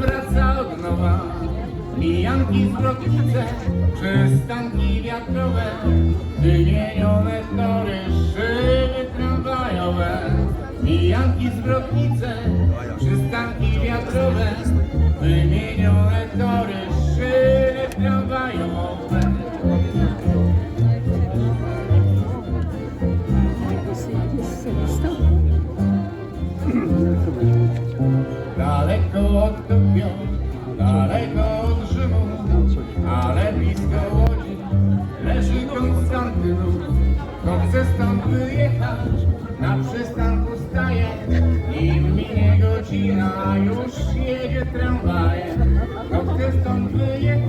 wraca od nowa. Mijanki z Broknice, przystanki wiatrowe, wymienione tory, szyby tramwajowe. Mijanki z Broknice, przystanki wiatrowe, wymienione tory, Daleko od Tokio, daleko od Rzymu, ale blisko Łodzi leży Konstantynów. Kto chce stąd wyjechać, na przystanku staje i minie godzina, już jedzie tramwajem. Kto chce stąd wyjechać,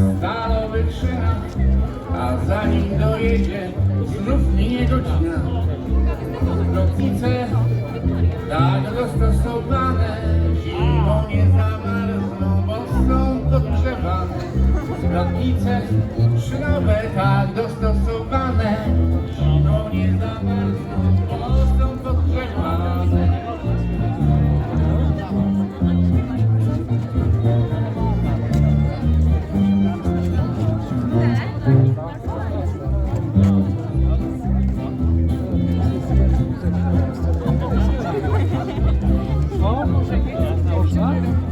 po stalowych szynach, a zanim dojedzie, znów minie godzina. Lotnice tak dostosowane, zimą nie zamarzną, bo są podgrzewane. Lotnice szynowe tak dostosowane. Yeah.